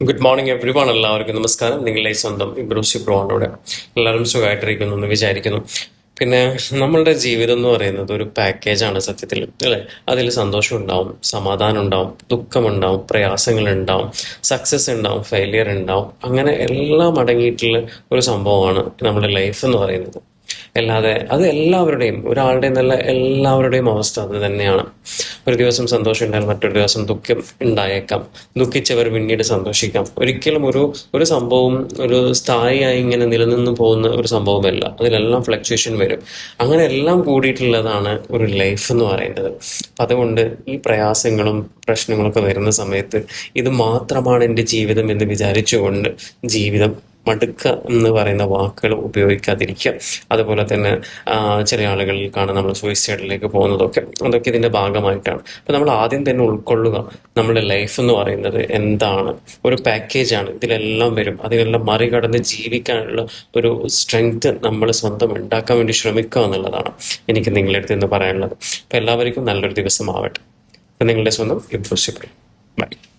Good morning every one എല്ലാവർക്കും നമസ്കാരം. നിങ്ങളെ സ്വന്തം ഇബ്രൂസി ബ്രോണിലൂടെ എല്ലാവരും സുഖമായിട്ടിരിക്കുന്നു എന്ന് വിചാരിക്കുന്നു. പിന്നെ നമ്മളുടെ ജീവിതം എന്ന് പറയുന്നത് ഒരു പാക്കേജാണ് സത്യത്തിൽ അല്ലേ? അതിൽ സന്തോഷം ഉണ്ടാവും സമാധാനം ഉണ്ടാവും ദുഃഖമുണ്ടാവും പ്രയാസങ്ങൾ ഉണ്ടാവും സക്സസ് ഉണ്ടാവും ഫെയിലിയർ ഉണ്ടാവും. അങ്ങനെ എല്ലാം അടങ്ങിയിട്ടുള്ള ഒരു സംഭവമാണ് നമ്മുടെ ലൈഫ് എന്ന് പറയുന്നത്. അല്ലാതെ അത് എല്ലാവരുടെയും ഒരാളുടെ നല്ല എല്ലാവരുടെയും അവസ്ഥ അത് തന്നെയാണ്. ഒരു ദിവസം സന്തോഷം ഉണ്ടായാൽ മറ്റൊരു ദിവസം ദുഃഖം ഉണ്ടായേക്കാം. ദുഃഖിച്ചവർ പിന്നീട് സന്തോഷിക്കാം. ഒരിക്കലും ഒരു ഒരു സംഭവം ഒരു സ്ഥായിയായി ഇങ്ങനെ നിലനിന്ന് പോകുന്ന ഒരു സംഭവമല്ല. അതിലെല്ലാം ഫ്ലക്ച്വേഷൻ വരും. അങ്ങനെ എല്ലാം കൂടിയിട്ടുള്ളതാണ് ഒരു ലൈഫ് എന്ന് പറയുന്നത്. അപ്പം അതുകൊണ്ട് ഈ പ്രയാസങ്ങളും പ്രശ്നങ്ങളൊക്കെ വരുന്ന സമയത്ത് ഇത് മാത്രമാണ് എന്റെ ജീവിതം എന്ന് വിചാരിച്ചുകൊണ്ട് ജീവിതം മടുക്ക എന്ന് പറയുന്ന വാക്കുകൾ ഉപയോഗിക്കാതിരിക്കുക. അതുപോലെ തന്നെ ചില ആളുകളിൽ കാണാം നമ്മൾ സൂയിസൈഡിലേക്ക് പോകുന്നതൊക്കെ അതൊക്കെ ഇതിന്റെ ഭാഗമായിട്ടാണ്. അപ്പോൾ നമ്മൾ ആദ്യം തന്നെ ഉൾക്കൊള്ളുക നമ്മുടെ ലൈഫ് എന്ന് പറയുന്നത് എന്താണ്. ഒരു പാക്കേജാണ് ഇതിലെല്ലാം വരും. അതിനെല്ലാം മറികടന്ന് ജീവിക്കാനുള്ള ഒരു സ്ട്രെങ്ത് നമ്മൾ സ്വന്തം ഉണ്ടാക്കാൻ വേണ്ടി ശ്രമിക്കുക എന്നുള്ളതാണ് എനിക്ക് നിങ്ങളുടെ അടുത്ത് ഇന്ന് പറയാനുള്ളത്. അപ്പോൾ എല്ലാവർക്കും നല്ലൊരു ദിവസം ദിവസമാവട്ടെ. അപ്പം നിങ്ങളുടെ സ്വന്തം ഇബ്രൂസിബ്രി ബൈ